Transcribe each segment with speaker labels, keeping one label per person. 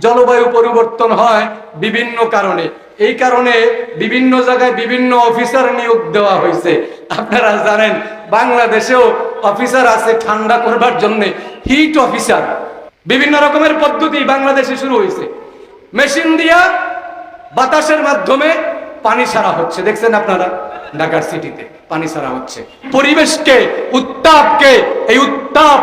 Speaker 1: জলবায়ু পরিবর্তন হয় বিভিন্ন কারণে। এই কারণে বিভিন্ন জায়গায় বিভিন্ন অফিসার নিয়োগ দেওয়া হয়েছে। আপনারা জানেন, বাংলাদেশেও অফিসার আছে ঠান্ডা করবার জন্য, হিট অফিসার। বিভিন্ন রকমের পদ্ধতি বাংলাদেশে শুরু হয়েছে। মেশিন দিয়া বাতাসের মাধ্যমে পানি সারা হচ্ছে। দেখছেন আপনারা? ঢাকার সিটিতে পানি সারা হচ্ছে। পরিবেশকে, উত্তাপকে, এই উত্তাপ,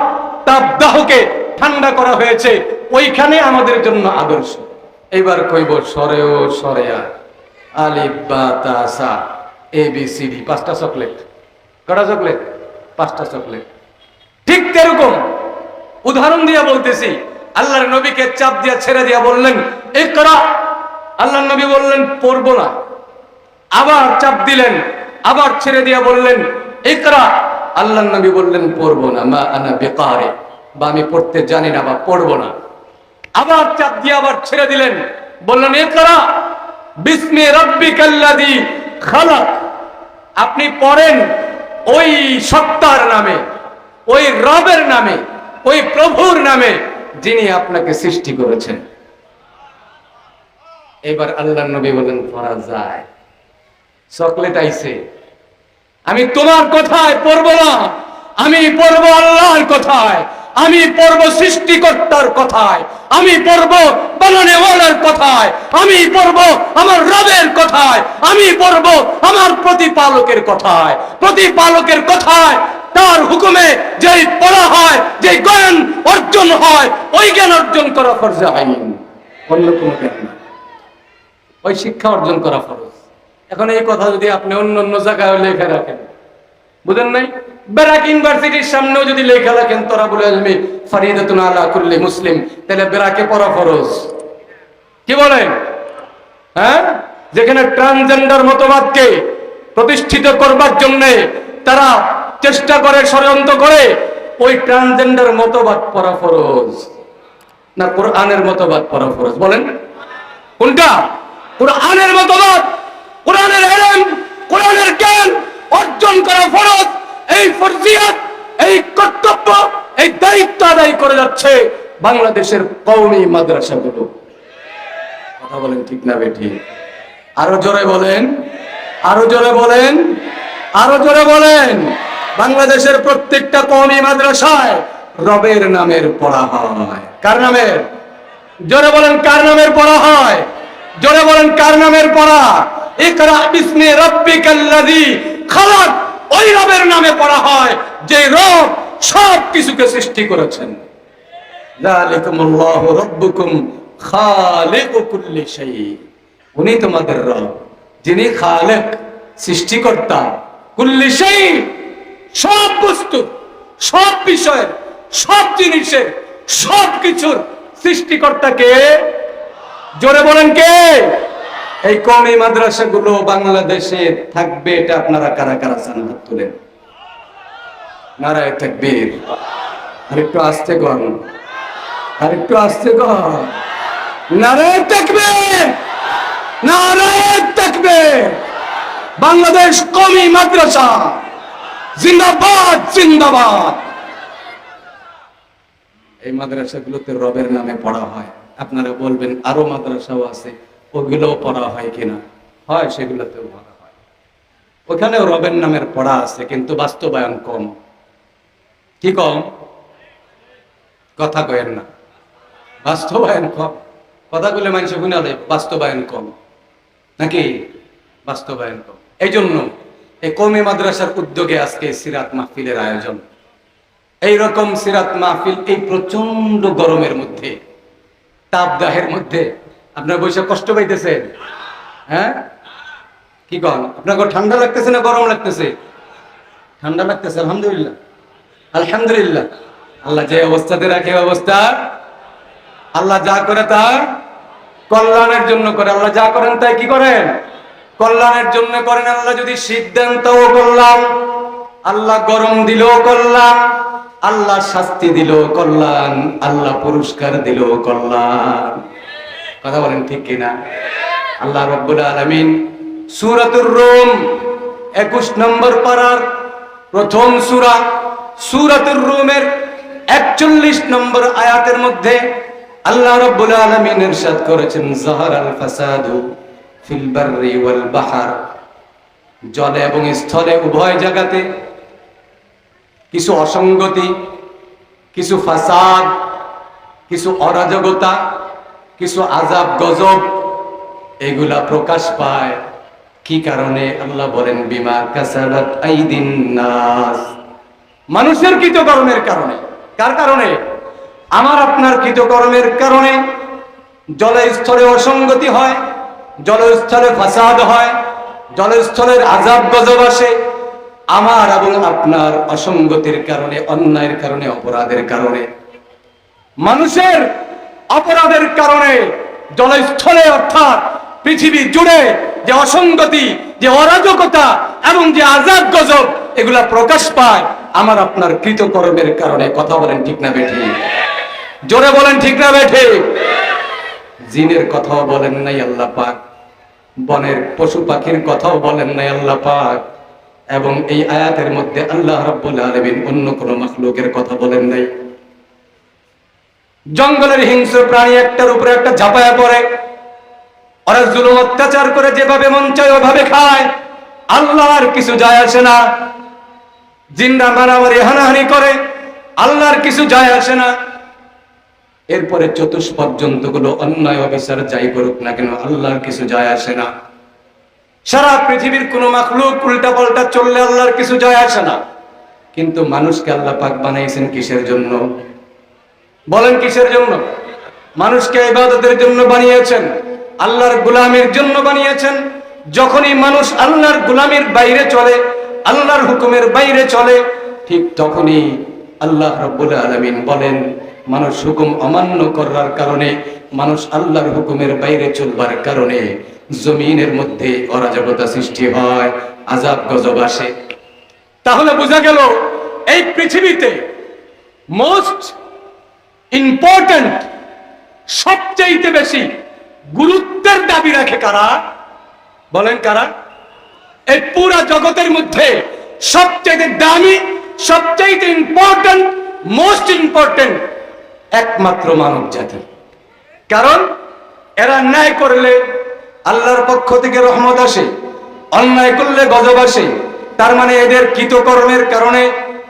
Speaker 1: তাপদাহকে ঠান্ডা করা হয়েছে। ওইখানে আমাদের জন্য আদর্শ। এইবার কইব সরেও সরেয়া। আলিফ, বা তাসা এ, বি, সি, ডি, পাঁচটা চকলেট। কটা চকলেট? পাঁচটা চকলেট। ঠিক তেরকম। উদাহরণ দিয়া বলতেছি, আল্লাহর নবীকে চাপ দিয়া ছেড়ে দিয়া বললেন এই করা আল্লাহর নবী বললেন, পড়ব না। আবার চাপ দিলেন, আবার ছেড়ে দিয়া বললেন, ইকরা। আল্লাহ নবী বললেন, পড়ব না। মা আনা বেকারে। বা আমি পড়তে জানি না বা পড়ব না। আবার চাপ দিয়ে আবার ছেড়ে দিলেন। বললেন ইকরা বিস্মে রব্বিকাল্লাযী খালাক। আপনি পড়েন ওই সত্তার নামে, ওই রবের নামে, ওই প্রভুর নামে যিনি আপনাকে সৃষ্টি করেছেন। এবার আল্লাহ নবী বলেন পড়া যায়। চকলেট আইছে। আমি তোমার কথায় পড়ব না। আমি পড়ব আল্লাহর কথায়। আমি পড়ব সৃষ্টিকর্তার কথায়। আমি পড়ব বানানেওয়ালার কথায়, আমি পড়ব আমার রবের কথায়, আমি পড়ব আমার প্রতিপালকের কথায়। প্রতিপালকের কথায় তার হুকুমে যেই পড়া হয়, যেই জ্ঞান অর্জন হয়, ওই জ্ঞান অর্জন করা ফরজে হয়নি অন্য কোনো ওই শিক্ষা অর্জন করা ফরজ। এখন এই কথা যদি আপনি অন্য অন্য জায়গায় লেখা রাখেন। বুঝেন নাই? বেরাক ইউনিভার্সিটির সামনেও যদি লেখা রাখেন, তোরা বলে আলমি, ফারিদাতুন আলা কুল্লি মুসলিম, তাহলে বেরাকে পড়া ফরজ। কি বলেন? হ্যাঁ? যেখানে ট্রান্সজেন্ডার মতবাদকে প্রতিষ্ঠিত করবার জন্য তারা চেষ্টা করে, ষড়যন্ত্র করে, ওই ট্রান্সজেন্ডার মতবাদ পড়া ফরজ। না, কোরআনের মতবাদ পড়া ফরজ। বলেন। কোনটা? কোরআনের মতবাদ, কোরআনের কোরআনের জ্ঞান অর্জন করা ফরজ। এই ফরজিয়াত, এই কর্তব্য, এই দায়িত্ব আদায় করে যাচ্ছে বাংলাদেশের কওমি মাদ্রাসাগুলো কথা বলেন ঠিক না বেটি আরও জোরে বলেন। আরও জোরে বলেন। আরও জোরে বলেন। বাংলাদেশের প্রত্যেকটা কওমি মাদ্রাসায় রবের নামের পড়া হয়। কার নামের? জোরে বলেন কার নামের পড়া হয়? জোরে বলেন কার নামের পড়া? ইকরা বিসমি রাব্বিকাল্লাযী খালাক ওই রবের নামে পড়া হয়, যে রব সব কিছুকে সৃষ্টি করেছেন। উনি তোমাদের রব, যিনি খালেক, সৃষ্টিকর্তা। কুল্লি শাই সব বস্তু, সব বিষয়ের সব জিনিসের সব কিছুর সৃষ্টিকর্তাকে, জোরে বলেন কে? এই কমই মাদ্রাসাগুলো বাংলাদেশে থাকবে এটা আপনারা কারা কারা চান হাত তুলেন? নারায় থাকবীর আর একটু আসতে কর আর একটু আসতে কর নারায় থাকবীর নারায় থাকবীর বাংলাদেশ কমি মাদ্রাসা। জিন্দাবাদ জিন্দাবাদ। এই মাদ্রাসাগুলোতে রবের নামে পড়া হয়। আপনারা বলবেন, আরও মাদ্রাসাও আছে। ওগুলোও পড়া হয় কিনা? হয়, সেগুলোতেও পড়া হয়। ওখানেও রবের নামের পড়া আছে, কিন্তু বাস্তবায়ন কম। কি কম? কথা কয়েন না। বাস্তবায়ন কম। কথাগুলো মানুষ গুণালে বাস্তবায়ন কম। নাকি? বাস্তবায়ন কম। এই জন্য এই কমে মাদ্রাসার উদ্যোগে আজকে সিরাত মাহফিলের আয়োজন। এই রকম সিরাত মাহফিল এই প্রচণ্ড গরমের মধ্যে, তাপদাহের মধ্যে আপনার বসে কষ্ট পাইতেছেন হ্যাঁ? কি কন? আপনাকে ঠান্ডা লাগতেছে না গরম লাগতেছে? ঠান্ডা লাগতেছে, আলহামদুলিল্লাহ। আলহামদুলিল্লাহ। আল্লাহ যে অবস্থাতে রাখে অবস্থা। আল্লাহ যা করে তা কল্যাণের জন্য করে। আল্লাহ যা করেন তাই কি করেন? কল্যাণের জন্য করেন। আল্লাহ যদি শীত দেন, তাও আল্লাহ গরম দিলেও কল্যাণ আল্লাহ শাস্তি দিল কল্যাণ আল্লাহ পুরস্কার দিল কল্যাণ কথা বলেন ঠিক কিনা? আল্লাহ রব্বুল আলামিন সূরাতুর রুম 21 নম্বর পারার প্রথম সূরা সূরাতুর রুমের 41 নম্বর আয়াতের মধ্যে আল্লাহ রাব্বুল আলামিন ইরশাদ করেছেন, জাহারাল ফাসাদু ফিল বাররি ওয়াল বাহার। জলে এবং স্থলে উভয় জায়গাতে কিছু অসঙ্গতি, কিছু ফাসাদ, কিছু অরাজকতা কিছু আজাব গজব, এগুলা প্রকাশ পায়। কি কারণে? আল্লাহ বলেন, বিমা আইদিন নাস। মানুষের কৃতকর্মের কারণে। কার কারণে? আমার, আপনার কৃতকর্মের কারণে। জলস্থলে অসঙ্গতি হয় জলস্থলে ফাসাদ হয় জলস্থলের আজাব গজব আসে। আমার এবং আপনার অসঙ্গতির কারণে, অন্যায়ের কারণে, অপরাধের কারণে। মানুষের অপরাধের কারণে জলস্থলে অর্থাৎ পৃথিবী জুড়ে যে অসঙ্গতি, যে অরাজকতা এবং যে আজাদ গজব, এগুলা প্রকাশ পায় আমার আপনার কৃতকর্মের কারণে। কথা বলেন ঠিক না বেঠি? জোরে বলেন ঠিক না বেঠে? জিনের কথাও বলেন নাই আল্লাহ পাক, বনের পশু পাখির কথাও বলেন নাই আল্লাহ পাক, এবং এই আয়াতের মধ্যে আল্লাহ রাব্বুল আলামিন অন্য কোনো মাখলুকের কথা বলেন নাই। জঙ্গলের হিংস্র প্রাণী একটার উপরে একটা ঝাঁপায়া পড়ে। ওরা জুলুম অত্যাচার করে যেভাবে মন চায় ওভাবে খায়। আল্লাহর কিছু যায় আসে না। জিন্দা মারামারি, হানাহানি করে। আল্লাহর কিছু যায় আসে না। এরপরে চতুষ্পদ জন্তুগুলো অন্যায় অবিচার যাই করুক না কেন আল্লাহর কিছু যায় আসে না। সারা পৃথিবীর কোন মাখলুক উল্টা পাল্টা চললে আল্লাহর কিছু যায় আসে না। কিন্তু মানুষকে আল্লাহ পাক বানাইছেন কিসের জন্য? বলেন কিসের জন্য? মানুষকে ইবাদতের জন্য বানিয়েছেন, আল্লাহর গুলামের জন্য বানিয়েছেন। যখনই মানুষ আল্লাহর গুলামের বাইরে চলে, আল্লাহর হুকুমের বাইরে চলে, ঠিক তখনই আল্লাহ রব্বুল আলামিন বলেন, মানুষ হুকুম অমান্য করার কারণে, মানুষ আল্লাহর হুকুমের বাইরে চলবার কারণে জমিনের মধ্যে অরাজকতা সৃষ্টি হয় আজাব গজব আসে। তাহলে বোঝা গেল, এই পৃথিবীতে মোস্ট ইম্পর্টেন্ট সবচাইতে বেশি গুরুত্বের দাবি রাখে কারা? বলেন কারা? এই পুরা জগতের মধ্যে সবচাইতে দামি, সবচাইতে ইম্পর্টেন্ট মোস্ট ইম্পর্টেন্ট একমাত্র মানব জাতি। কারণ এরা ন্যায় করলে আল্লাহর পক্ষ থেকে রহমত আসে, অন্যায় করলে গজব আসে। তার মানে এদের কৃতকর্মের কারণে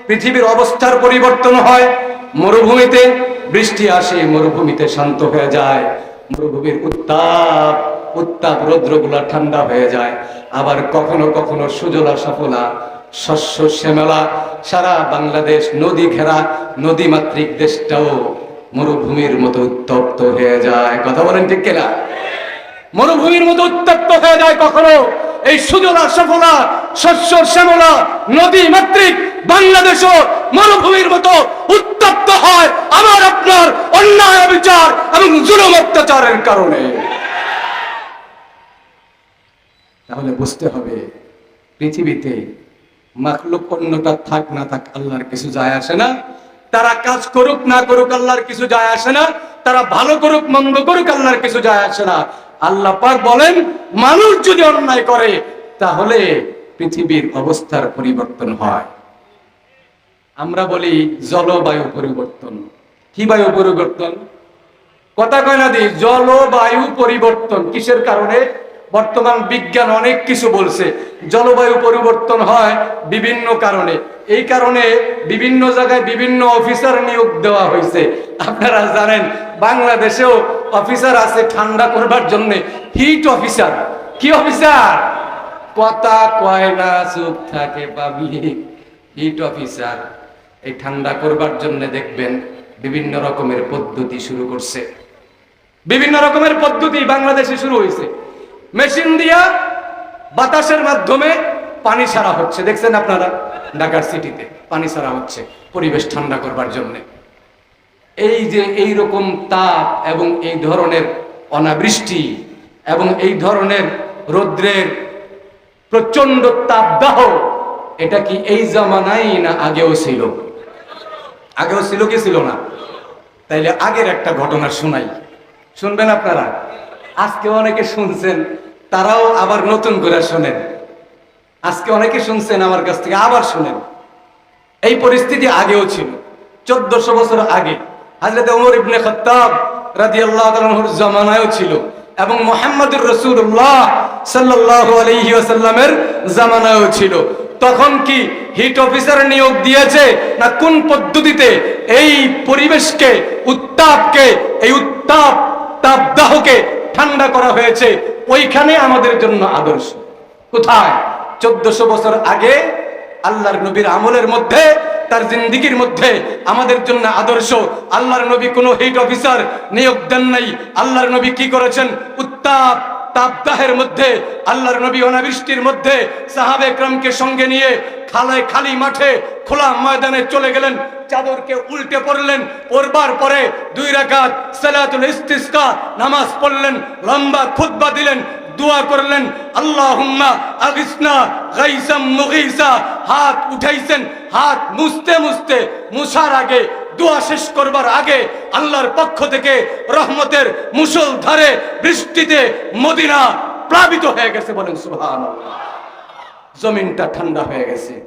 Speaker 1: পৃথিবীর অবস্থার পরিবর্তন হয় মরুভূমিতে বৃষ্টি আসে, মরুভূমিতে শান্ত হয়ে যায়। মরুভূমির উত্তাপ উত্তাপ রৌদ্রগুলা ঠান্ডা হয়ে যায়। আবার কখনো কখনো সুজলা সফলা, শস্য শ্যামলা, সারা বাংলাদেশ নদী ঘেরা, নদী মাতৃক দেশটাও মরুভূমির মতো উত্তপ্ত হয়ে যায়। কথা বলেন ঠিক কিনা? মরুভূমির মতো উত্তপ্ত হয়ে যায় কখনো? এই সুজলা সফলা শ্যামলা নদী মাতৃক মরুভূমির মতো উত্তপ্ত হয় আমার আপনার অন্যায় বিচার এবং অত্যাচারের কারণে। তাহলে বুঝতে হবে, পৃথিবীতে মাখলুক অন্যটা থাক না থাক আল্লাহর কিছু যায় আসে না। তারা কাজ করুক না করুক আল্লাহর কিছু যায় আসে না। তারা ভালো করুক, মন্দ করুক আল্লাহর কিছু যায় আসে না। আল্লাহ পাক বলেন, মানুষ যদি অন্যায় করে, তাহলে পৃথিবীর অবস্থার পরিবর্তন হয়। আমরা বলি জলবায়ু পরিবর্তন। কি বায়ু পরিবর্তন? কথা কয় না দি, জলবায়ু পরিবর্তন। কিসের কারণে? বর্তমান বিজ্ঞান অনেক কিছু বলছে। জলবায়ু পরিবর্তন হয় বিভিন্ন কারণে। এই কারণে বিভিন্ন জায়গায় বিভিন্ন অফিসার নিয়োগ দেওয়া হয়েছে। আপনারা জানেন, বাংলাদেশেও অফিসার আছে ঠান্ডা করবার জন্য। Heat officer. কি অফিসার? কথা কয় না, চুপ থাকে পাবলিক হিট অফিসার এই ঠান্ডা করবার জন্য দেখবেন বিভিন্ন রকমের পদ্ধতি শুরু করছে। বিভিন্ন রকমের পদ্ধতি বাংলাদেশে শুরু হয়েছে মেশিন দিয়া বাতাসের মাধ্যমে পানি সারা হচ্ছে। দেখছেন আপনারা? ঢাকার সিটিতে পানি সারা হচ্ছে পরিবেশ ঠান্ডা করবার জন্য। এই যে এই রকম তাপ এবং এই ধরনের অনাবৃষ্টি এবং এই ধরনের রৌদ্রের প্রচণ্ড তাপদাহ এটা কি এই জামানাই না আগেও ছিল? আগেও ছিল কি ছিল না? তাইলে আগের একটা ঘটনা শোনাই। শুনবেন আপনারা? আজকে অনেকে শুনছেন, তারাও আবার নতুন করে শোনেন। আজকে অনেকে শুনছেন আমার কাছ থেকে, আবার শুনেন। এই পরিস্থিতি আগেও ছিল। চোদ্দশো বছর আগে হাজরত ওমর ইবনে খত্তাব রাদিয়াল্লাহু তাআলার জামানায়ও ছিল। এবং মোহাম্মদুর রসুল্লাহ সাল্লাল্লাহু আলাইহি ওয়াসাল্লামের জামানায়ও ছিল। তখন কি হিট অফিসার নিয়োগ দিয়েছে না কোন পদ্ধতিতে এই পরিবেশকে, উত্তাপকে, এই উত্তাপ, তাপদাহকে ঠান্ডা করা হয়েছে? ওইখানে আমাদের জন্য আদর্শ। কোথায়? চোদ্দশো বছর আগে আল্লাহর নবীর আমলের মধ্যে, তার জিন্দিগির মধ্যে আমাদের জন্য আদর্শ। আল্লাহর নবী কোনো হিট অফিসার নিয়োগ দেন নাই। আল্লাহর নবী কি করেছেন? উত্তাপ তাপদাহের মধ্যে, আল্লাহর নবী অনাবৃষ্টির মধ্যে সাহাবে ক্রমকে সঙ্গে নিয়ে খালায় খালি মাঠে, খোলা ময়দানে চলে গেলেন। চাদরকে উল্টে পড়লেন পড়বার পরে দুই রাকাত সালাতুল ইস্তিসকা নামাজ পড়লেন, লম্বা খুতবা দিলেন। দোয়া করলেন মুগিসা। হাত উঠাইছেন, হাত মুছতে মুছতে মুছার আগে, দোয়া শেষ করবার আগে আল্লাহর পক্ষ থেকে রহমতের মুসল ধারে বৃষ্টিতে মদিনা প্লাবিত হয়ে গেছে বলেন, সুবহানাল্লাহ। জমিনটা ঠান্ডা হয়ে গেছে।